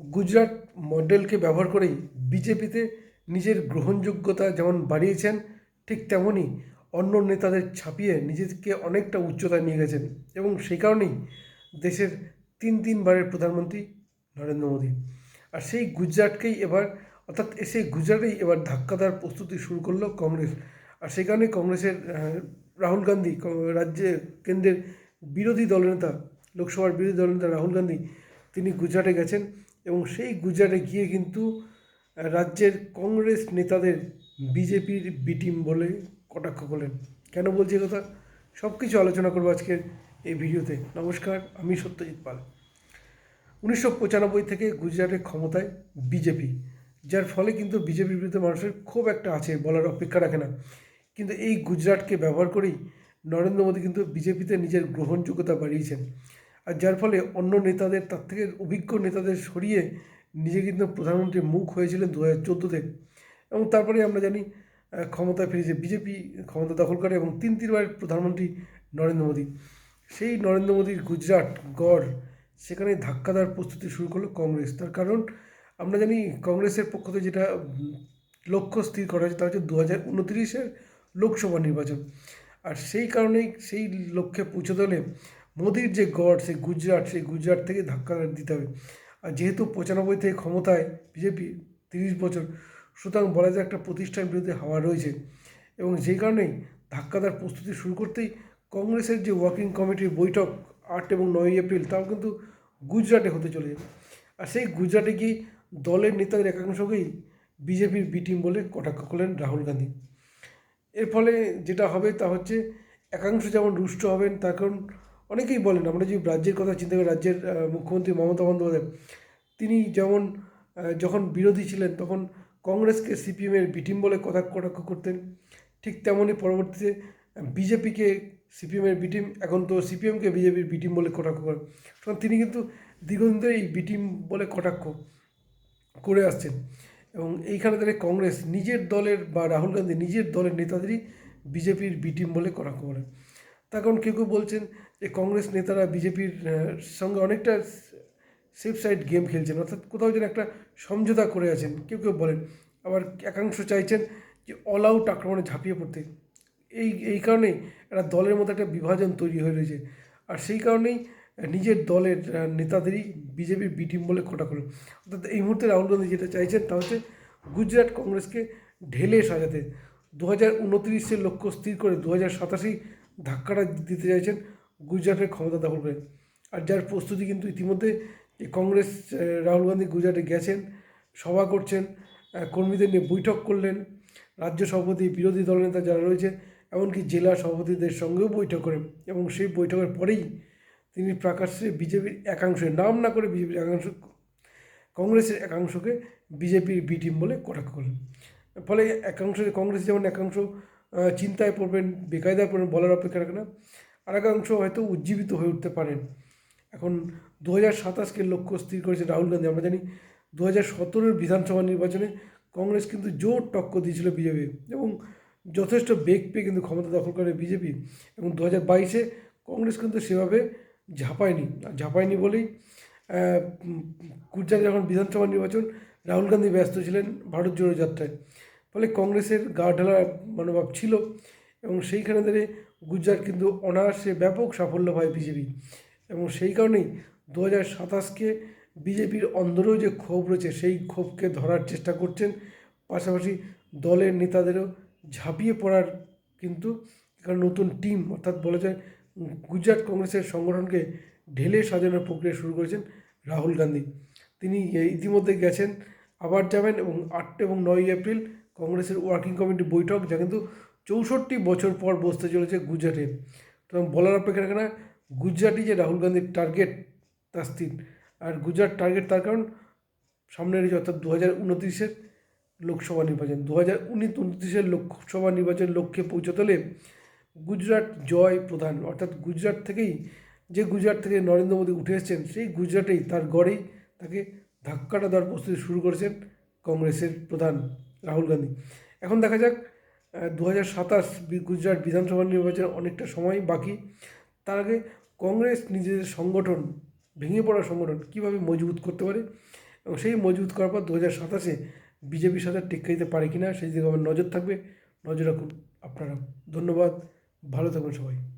গুজরাট মডেলকে ব্যবহার করেই বিজেপিতে নিজের গ্রহণযোগ্যতা যেমন বাড়িয়েছেন, ঠিক তেমনই অন্য নেতাদের ছাপিয়ে নিজেকে অনেকটা উচ্চতায় নিয়ে গেছেন এবং সেই কারণেই দেশের তিন তিনবারের প্রধানমন্ত্রী নরেন্দ্র মোদী। আর সেই গুজরাটকেই এবার, অর্থাৎ সেই গুজরাটেই এবার ধাক্কা দেওয়ার প্রস্তুতি শুরু করল কংগ্রেস। আর সেই কারণেই কংগ্রেসের রাহুল গান্ধী রাজ্যে কেন্দ্রের বিরোধী দলনেতা, লোকসভার বিরোধী দলনেতা রাহুল গান্ধী, তিনি গুজরাটে গেছেন। এবং সেই গুজরাটে গিয়ে কিন্তু রাজ্যের কংগ্রেস নেতাদের বিজেপির বিটিম বলে কটাক্ষ করলেন। কেন বলছি কথা? সব কিছু আলোচনা করব আজকের এই ভিডিওতে। নমস্কার, আমি সত্যজিৎ পাল। উনিশশো পঁচানব্বই থেকে গুজরাটের ক্ষমতায় বিজেপি, যার ফলে কিন্তু বিজেপির বিরুদ্ধে মানুষের খুব একটা আছে বলার অপেক্ষা রাখে না। কিন্তু এই গুজরাটকে ব্যবহার করেই নরেন্দ্র মোদী কিন্তু বিজেপিতে নিজের গ্রহণযোগ্যতা বাড়িয়েছেন। আর যার ফলে অন্য নেতাদের তার থেকে অভিজ্ঞ নেতাদের সরিয়ে নিজে কিন্তু প্রধানমন্ত্রীর মুখ হয়েছিলেন দু হাজার চোদ্দোতে। এবং তারপরে আমরা জানি আহ, ক্ষমতায় ফিরেছে বিজেপি ক্ষমতা দখল করে এবং তিন তিনবার প্রধানমন্ত্রী নরেন্দ্র মোদী। সেই নরেন্দ্র মোদীর গুজরাট গড় সেখানে ধাক্কা দেওয়ার প্রস্তুতি শুরু করল কংগ্রেস। তার কারণ আমরা জানি কংগ্রেসের পক্ষ থেকে যেটা লক্ষ্য স্থির করা হয়েছে তা হচ্ছে দু হাজার উনত্রিশের লোকসভা নির্বাচন। আর সেই কারণেই সেই লক্ষ্যে পৌঁছতে হলে মোদির যে গড়, সেই গুজরাট সেই গুজরাট থেকে ধাক্কা দিতে হবে। আর যেহেতু পঁচানব্বই থেকে ক্ষমতায় বিজেপি তিরিশ বছর, সুতরাং বলা যায় একটা প্রতিষ্ঠানের বিরুদ্ধে হাওয়া রয়েছে। এবং যেই কারণেই ধাক্কাদার প্রস্তুতি শুরু করতেই কংগ্রেসের যে ওয়ার্কিং কমিটির বৈঠক আট এবং নয় এপ্রিল, তাও কিন্তু গুজরাটে হতে চলে যাবে আর সেই গুজরাটে গিয়ে দলের নেতাদের একাংশকেই বিজেপির বি টিম বলে কটাক্ষ করলেন রাহুল গান্ধী। এর ফলে যেটা হবে তা হচ্ছে, একাংশ যেমন রুষ্ট হবেন, তার কারণ অনেকেই বলেন, আমরা যদি রাজ্যের কথা চিন্তা করি, রাজ্যের মুখ্যমন্ত্রী মমতা বন্দ্যোপাধ্যায়, তিনি যেমন যখন বিরোধী ছিলেন, তখন কংগ্রেসকে সিপিএমের বিটিম বলে কথা, কটাক্ষ করতেন। ঠিক তেমনই পরবর্তীতে বিজেপিকে সিপিএমের বিটিম, এখন তো সিপিএমকে বিজেপির বিটিম বলে কটাক্ষ করেন। সুতরাং তিনি কিন্তু দীর্ঘদিন ধরে এই বিটিম বলে কটাক্ষ করে আসছেন। এবং এইখানে দাঁড়িয়ে কংগ্রেস নিজের দলের বা রাহুল গান্ধী নিজের দলের নেতাদেরই বিজেপির বিটিম বলে কটাক্ষ করেন। তার কারণ কেউ কেউ বলছেন যে কংগ্রেস নেতারা বিজেপির সঙ্গে অনেকটা সেফ সাইড গেম খেলছেন। অর্থাৎ কোথাও যেন একটা সমঝোতা করে আছেন। কেউ কেউ বলেন। আবার একাংশ চাইছেন যে অল আউট আক্রমণে ঝাঁপিয়ে পড়তে। এই এই কারণেই একটা দলের মধ্যে একটা বিভাজন তৈরি হয়ে রয়েছে। আর সেই কারণেই নিজের দলের নেতাদেরই বিজেপির বি টিম বলে খোটা করেন অর্থাৎ এই মুহূর্তে রাহুল গান্ধী যেটা চাইছেন তা হচ্ছে গুজরাট কংগ্রেসকে ঢেলে সাজাতে। দু হাজার উনত্রিশের লক্ষ্য স্থির করে দু হাজার সাতাশেই ধাক্কাটা দিতে চাইছেন গুজরাটের ক্ষমতা দখল করে। আর যার প্রস্তুতি কিন্তু ইতিমধ্যে কংগ্রেস রাহুল গান্ধী গুজরাটে গেছেন, সভা করছেন কর্মীদের নিয়ে বৈঠক করলেন, রাজ্য সভাপতি, বিরোধী দলনেতা যারা রয়েছে, এমনকি জেলা সভাপতিদের সঙ্গেও বৈঠক করেন এবং সেই বৈঠকের পরেই তিনি প্রকাশ্যে বিজেপির একাংশের নাম না করে বিজেপির একাংশ, কংগ্রেসের একাংশকে বিজেপির বি টিম বলে কটাক্ষ করলেন। ফলে একাংশ কংগ্রেস যেমন একাংশ চিন্তায় পড়বেন, বেকায়দায় পড়বেন, বলার অপেক্ষা রাখে না। আর একাংশ হয়তো উজ্জীবিত হয়ে উঠতে পারেন। এখন দু হাজার সাতাশকে লক্ষ্য স্থির করেছে রাহুল গান্ধী, আমরা জানি দু হাজার সতেরোর বিধানসভা নির্বাচনে কংগ্রেস কিন্তু জোর টক্কর দিয়েছিল বিজেপি এবং যথেষ্ট বেগ পেয়ে কিন্তু ক্ষমতা দখল করে বিজেপি এবং দু হাজার বাইশে কংগ্রেস কিন্তু সেভাবে ঝাঁপায়নি। ঝাঁপায়নি বলেই গুজরাটে যখন বিধানসভা নির্বাচন, রাহুল গান্ধী ব্যস্ত ছিলেন ভারত জোড়ো যাত্রায়। ফলে কংগ্রেসের গা ঢালা মনোভাব ছিল এবং সেইখানে ধরে গুজরাট কিন্তু অনায়াসে ব্যাপক সাফল্য পায় বিজেপি। এবং সেই কারণেই দু হাজার সাতাশকে বিজেপির অন্দরেও যে ক্ষোভ রয়েছে, সেই ক্ষোভকে ধরার চেষ্টা করছেন। পাশাপাশি দলের নেতাদেরও ঝাঁপিয়ে পড়ার কিন্তু এখানে নতুন টিম অর্থাৎ বলা যায় গুজরাট কংগ্রেসের সংগঠনকে ঢেলে সাজানোর প্রক্রিয়া শুরু করেছেন রাহুল গান্ধী। তিনি ইতিমধ্যে গেছেন, আবার যাবেন এবং আট এবং নয় এপ্রিল কংগ্রেসের ওয়ার্কিং কমিটি বৈঠক, যা কিন্তু চৌষট্টি বছর পর বসতে চলেছে গুজরাটে। তো বলার অপেক্ষা রাখে না গুজরাটই যে রাহুল গান্ধীর টার্গেট তা স্থির। আর গুজরাট টার্গেট তার কারণ, সামনে রয়েছে অর্থাৎ দু হাজার উনত্রিশের লোকসভা নির্বাচন। দু হাজার উনিশ উনত্রিশের লোকসভা নির্বাচন লক্ষ্যে পৌঁছতে হলে গুজরাট জয় প্রধান। অর্থাৎ গুজরাট থেকেই, যে গুজরাট থেকে নরেন্দ্র মোদী উঠে এসেছেন, সেই গুজরাটেই তার গড়েই তাকে ধাক্কাটা দেওয়ার প্রস্তুতি শুরু করেছেন কংগ্রেসের প্রধান। রাহুল গান্ধী। এখন দেখা যাক দু হাজার সাতাশ গুজরাট বিধানসভা নির্বাচনের অনেকটা সময় বাকি। তার আগে কংগ্রেস নিজেদের সংগঠন, ভেঙে পড়া সংগঠন কীভাবে মজবুত করতে পারে? এবং সেই মজবুত করার পর দু হাজার সাতাশে বিজেপির সাথে টেক্কা দিতে পারে কি না সেই দিকে আমার নজর থাকবে। নজর রাখুন আপনারা। ধন্যবাদ। ভালো থাকুন সবাই।